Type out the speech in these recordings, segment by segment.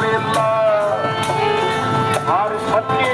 हाणे पते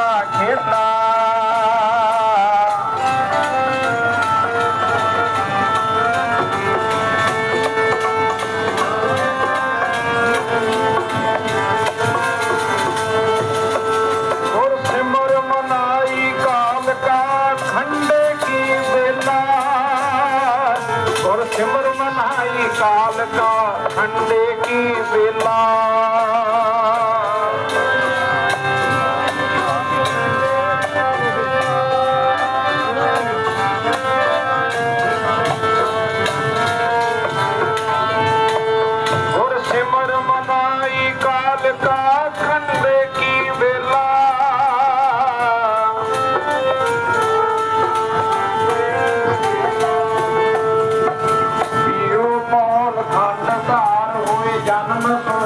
ਸਿਮਰ ਮਨਾਈ ਕਾਲ ਕਾ ਠੰਡੇ ਕੀ ਵੇਲਾ ਸਿਮਰ ਮਨਾਈ ਕਾਲ ਕਾ ਖੰਡੇ I'm a.